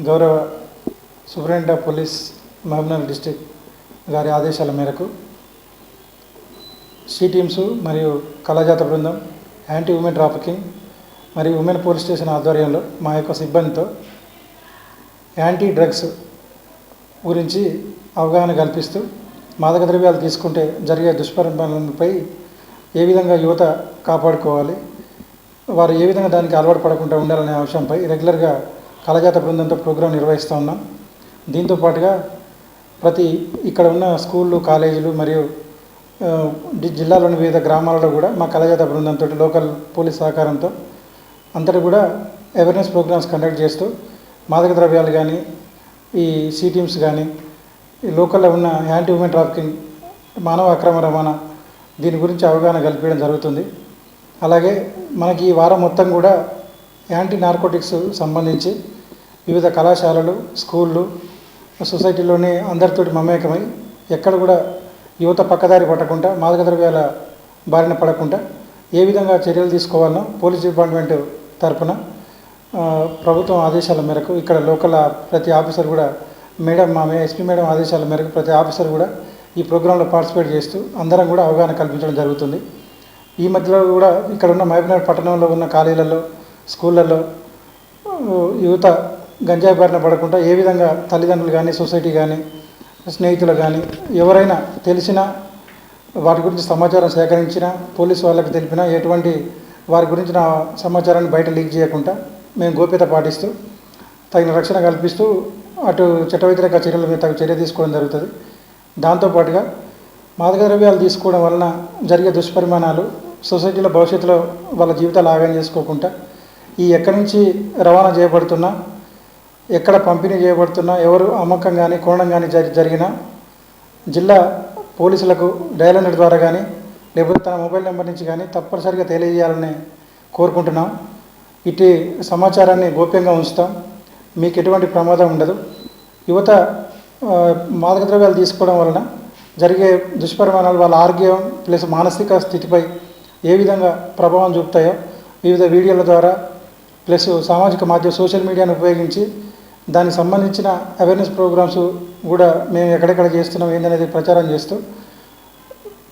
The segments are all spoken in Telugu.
గౌరవ సూపరింటెండెంట్ పోలీస్ మహబూబ్నగర్ డిస్టిక్ గారి ఆదేశాల మేరకు సి టీమ్స్ మరియు కళాజాత బృందం యాంటీ ఉమెన్ ట్రాఫికింగ్ మరియు ఉమెన్ పోలీస్ స్టేషన్ ఆధ్వర్యంలో మా యొక్క సిబ్బందితో యాంటీ డ్రగ్స్ గురించి అవగాహన కల్పిస్తూ మాదక ద్రవ్యాలు తీసుకుంటే జరిగే దుష్పరిణామాలపై ఏ విధంగా యువత కాపాడుకోవాలి వారు ఏ విధంగా దానికి అలవాటు పడకుండా ఉండాలనే అంశంపై రెగ్యులర్గా కళాజాత బృందంతో ప్రోగ్రాం నిర్వహిస్తూ ఉన్నాం. దీంతో పాటుగా ప్రతి ఇక్కడ ఉన్న స్కూళ్ళు కాలేజీలు మరియు జిల్లాలోని వివిధ గ్రామాలలో కూడా మా కళాజాత బృందంతో లోకల్ పోలీస్ సహకారంతో అంతటి కూడా అవేర్నెస్ ప్రోగ్రామ్స్ కండక్ట్ చేస్తూ మాదక ద్రవ్యాలు కానీ ఈ సి టీమ్స్ కానీ ఈ లోకల్లో ఉన్న యాంటీ హ్యూమన్ ట్రాఫికింగ్ మానవ అక్రమ రవాణా దీని గురించి అవగాహన కల్పించడం జరుగుతుంది. అలాగే మనకి ఈ వారం మొత్తం కూడా యాంటీ నార్కోటిక్స్ సంబంధించి వివిధ కళాశాలలు స్కూళ్ళు సొసైటీలోనే అందరితోటి మమేకమై ఎక్కడ కూడా యువత పక్కదారి పట్టకుండా మాదక ద్రవ్యాల బారిన పడకుండా ఏ విధంగా చర్యలు తీసుకోవాలనో పోలీస్ డిపార్ట్మెంట్ తరఫున ప్రభుత్వం ఆదేశాల మేరకు ఇక్కడ లోకల్ ప్రతి ఆఫీసర్ కూడా మేడం మా ఎస్పీ మేడం ఆదేశాల మేరకు ప్రతి ఆఫీసర్ కూడా ఈ ప్రోగ్రాంలో పార్టిసిపేట్ చేస్తూ అందరం కూడా అవగాహన కల్పించడం జరుగుతుంది. ఈ మధ్యలో కూడా ఇక్కడ ఉన్న మహబూబ్నగర్ పట్టణంలో ఉన్న కాలేజీలలో స్కూళ్ళల్లో యువత గంజాయి బారిన పడకుండా ఏ విధంగా తల్లిదండ్రులు కానీ సొసైటీ కానీ స్నేహితులు కానీ ఎవరైనా తెలిసినా వాటి గురించి సమాచారం సేకరించినా పోలీసు వాళ్ళకి తెలిపినా ఎటువంటి వారి గురించిన సమాచారాన్ని బయట లీక్ చేయకుండా మేము గోప్యత పాటిస్తూ తగిన రక్షణ కల్పిస్తూ అటు చట్ట వ్యతిరేక చర్యల మీద తగు చర్య తీసుకోవడం జరుగుతుంది. దాంతోపాటుగా మాదక ద్రవ్యాలు తీసుకోవడం వలన జరిగే దుష్పరిమాణాలు సొసైటీలో భవిష్యత్తులో వాళ్ళ జీవితాలు ఆగం చేసుకోకుండా ఈ ఎక్కడి నుంచి రవాణా చేయబడుతున్నా ఎక్కడ పంపిణీ చేయబడుతున్నా ఎవరు అమ్మకం కానీ కొనడం కానీ జరి జరిగినా జిల్లా పోలీసులకు డయల్ హండ్రెడ్ ద్వారా కానీ లేకపోతే తన మొబైల్ నెంబర్ నుంచి కానీ తప్పనిసరిగా తెలియజేయాలని కోరుకుంటున్నాం. ఇటు సమాచారాన్ని గోప్యంగా ఉంచుతాం. మీకు ఎటువంటి ప్రమాదం ఉండదు. యువత మాదక ద్రవ్యాలు తీసుకోవడం వలన జరిగే దుష్పరిమాణాలు వాళ్ళ ఆరోగ్యం ప్లస్ మానసిక స్థితిపై ఏ విధంగా ప్రభావం చూపుతాయో వివిధ వీడియోల ద్వారా ప్లస్ సామాజిక మాధ్యమ సోషల్ మీడియాను ఉపయోగించి దానికి సంబంధించిన అవేర్నెస్ ప్రోగ్రామ్స్ కూడా మేము ఎక్కడెక్కడ చేస్తున్నాం ఏందనేది ప్రచారం చేస్తూ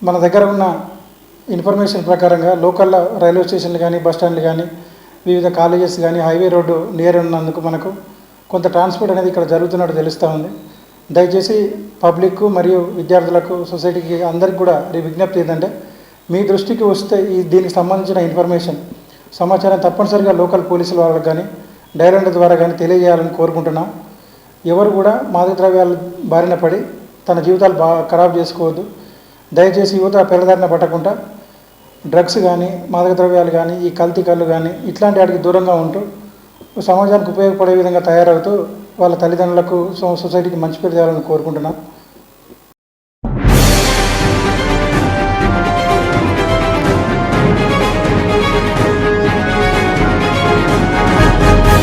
మన దగ్గర ఉన్న ఇన్ఫర్మేషన్ ప్రకారంగా లోకల్ రైల్వే స్టేషన్లు కానీ బస్ స్టాండ్లు కానీ వివిధ కాలేజెస్ కానీ హైవే రోడ్డు నియర్ ఉన్నందుకు మనకు కొంత ట్రాన్స్పోర్ట్ అనేది ఇక్కడ జరుగుతున్నట్టు తెలుస్తూ ఉంది. దయచేసి పబ్లిక్ మరియు విద్యార్థులకు సొసైటీకి అందరికి కూడా విజ్ఞప్తి ఏంటంటే మీ దృష్టికి వస్తే ఈ దీనికి సంబంధించిన ఇన్ఫర్మేషన్ సమాచారం తప్పనిసరిగా లోకల్ పోలీసుల వాళ్ళకి కానీ డైరెక్టర్ ద్వారా కానీ తెలియజేయాలని కోరుకుంటున్నాం. ఎవరు కూడా మాదక ద్రవ్యాల బారిన పడి తన జీవితాలు బాగా ఖరాబ్ చేసుకోవద్దు. దయచేసి యువత పిల్లదారిన పట్టకుండా డ్రగ్స్ కానీ మాదక ద్రవ్యాలు కానీ ఈ కల్తీ కళ్ళు కానీ ఇట్లాంటి వాటికి దూరంగా ఉంటూ సమాజానికి ఉపయోగపడే విధంగా తయారవుతూ వాళ్ళ తల్లిదండ్రులకు సొసైటీకి మంచి పేరు చేయాలని కోరుకుంటున్నాం.